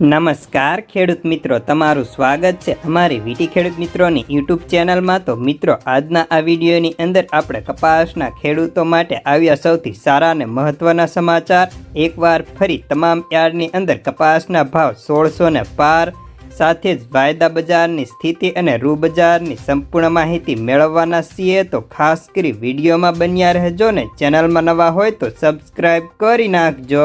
નમસ્કાર, ખેડૂત મિત્રો. તમારું સ્વાગત છે અમારી વીટી ખેડૂત મિત્રોની યુટ્યુબ ચેનલમાં. તો મિત્રો, આજના આ વિડીયોની અંદર આપણે કપાસના ખેડૂતો માટે આવ્યા સૌથી સારા અને મહત્ત્વના સમાચાર. એકવાર ફરી તમામ યાર્ડની અંદર કપાસના ભાવ સોળસો ને પાર, સાથે જ વાયદા બજારની સ્થિતિ અને રૂ બજારની સંપૂર્ણ માહિતી મેળવવાના છીએ. તો ખાસ કરી વિડીયોમાં બન્યા રહેજો ને ચેનલમાં નવા હોય તો સબસ્ક્રાઈબ કરી નાખજો.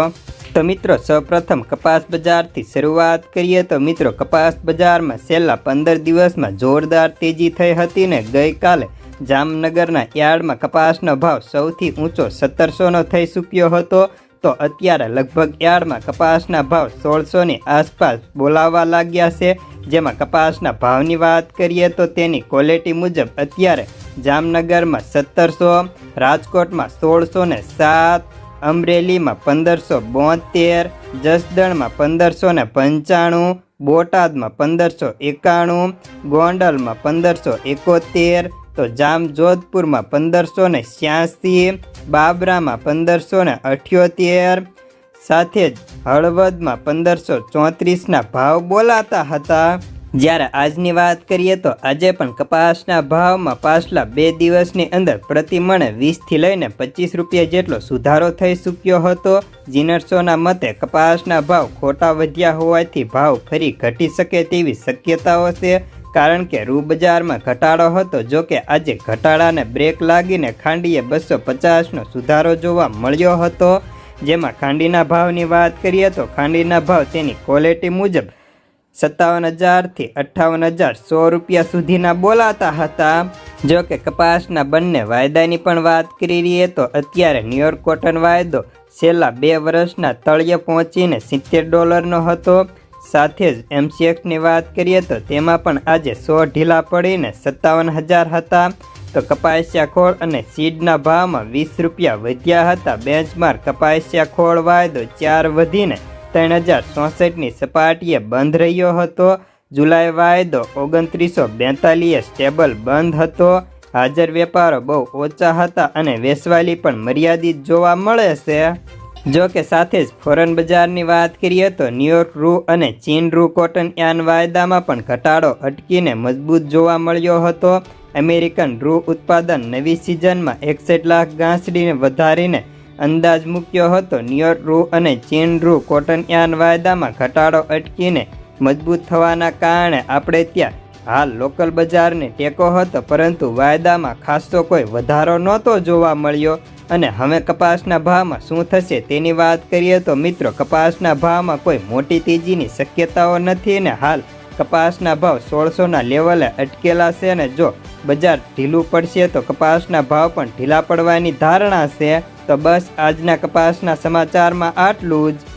તો મિત્રો, સૌપ્રથમ કપાસ બજારથી શરૂઆત કરીએ તો મિત્રો, કપાસ બજારમાં છેલ્લા પંદર દિવસમાં જોરદાર તેજી થઈ હતી ને ગઈકાલે જામનગરના યાર્ડમાં કપાસનો ભાવ સૌથી ઊંચો સત્તરસોનો થઈ ચૂક્યો હતો. તો અત્યારે લગભગ યાર્ડમાં કપાસના ભાવ સોળસોની આસપાસ બોલાવવા લાગ્યા છે. જેમાં કપાસના ભાવની વાત કરીએ તો તેની ક્વોલિટી મુજબ અત્યારે જામનગરમાં સત્તરસો, રાજકોટમાં સોળસો ને સાત અમરેલીમાં પંદરસો બોતેર, જસદણમાં પંદરસો ને પંચાણું, બોટાદમાં પંદરસો એકાણું, ગોંડલમાં પંદરસો એકોતેર, તો જામજોધપુરમાં પંદરસો ને છ્યાસી, બાબરામાં પંદરસો ને અઠ્યોતેર, સાથે જ હળવદમાં પંદરસો ચોત્રીસના ભાવ બોલાતા હતા. જ્યારે આજની વાત કરીએ તો આજે પણ કપાસના ભાવમાં પાછલા બે દિવસની અંદર પ્રતિમણે વીસથી લઈને પચીસ રૂપિયા જેટલો સુધારો થઈ ચૂક્યો હતો. જીનર્સોના મતે કપાસના ભાવ ખોટા વધ્યા હોવાથી ભાવ ફરી ઘટી શકે તેવી શક્યતાઓ છે. કારણ કે રૂ બજારમાં ઘટાડો હતો જો કે આજે ઘટાડાને બ્રેક લાગીને ખાંડીએ બસો પચાસનો સુધારો જોવા મળ્યો હતો. જેમાં ખાંડીના ભાવની વાત કરીએ તો ખાંડીના ભાવ તેની ક્વોલિટી મુજબ સત્તાવન હજારથી અઠ્ઠાવન હજાર સો રૂપિયા સુધીના બોલાતા હતા. જો કે કપાસના બંને વાયદાની પણ વાત કરી રહીએ તો અત્યારે ન્યુયોર્ક કોટન વાયદો છેલ્લા બે વર્ષના તળિયે પહોંચીને સિત્તેર ડોલરનો હતો. સાથે જ એમસીએક્સની વાત કરીએ તો તેમાં પણ આજે સો ઢીલા પડીને સત્તાવન હજાર હતા. તો કપાસિયા ખોળ અને સીડના ભાવમાં વીસ રૂપિયા વધ્યા હતા. બેન્ચમાર્ક કપાસિયા ખોળ વાયદો ચાર વધીને ત્રણ હજાર ચોસઠની સપાટીએ બંધ રહ્યો હતો. જુલાઈ વાયદો ઓગણત્રીસો બેતાલીએ સ્ટેબલ બંધ હતો. હાજર વેપારો બહુ ઓછા હતા અને વેસવાલી પણ મર્યાદિત જોવા મળે છે. જો કે સાથે જ ફોરેન બજારની વાત કરીએ તો ન્યુયોર્ક રૂ અને ચીન રૂ કોટન યાન વાયદામાં પણ ઘટાડો અટકીને મજબૂત જોવા મળ્યો હતો. અમેરિકન રૂ ઉત્પાદન નવી સિઝનમાં એકસઠ લાખ ગાંસડીને વધારીને અંદાજ મૂક્યો હતો. ન્યુયોર્ક રૂ અને ચીન રૂ કોટન યાન વાયદામાં ઘટાડો અટકીને મજબૂત થવાના કારણે આપણે ત્યાં હાલ લોકલ બજારને ટેકો હતો, પરંતુ વાયદામાં ખાસો કોઈ વધારો નહોતો જોવા મળ્યો. અને હવે કપાસના ભાવમાં શું થશે તેની વાત કરીએ તો મિત્રો, કપાસના ભાવમાં કોઈ મોટી તેજીની શક્યતાઓ નથી ને હાલ કપાસના ભાવ સોળસોના લેવલે અટકેલા છે અને જો બજાર ઢીલું પડશે તો કપાસના ભાવ પણ ઢીલા પડવાની ધારણા છે. તો બસ આજના કપાસના સમાચારમાં આટલું જ.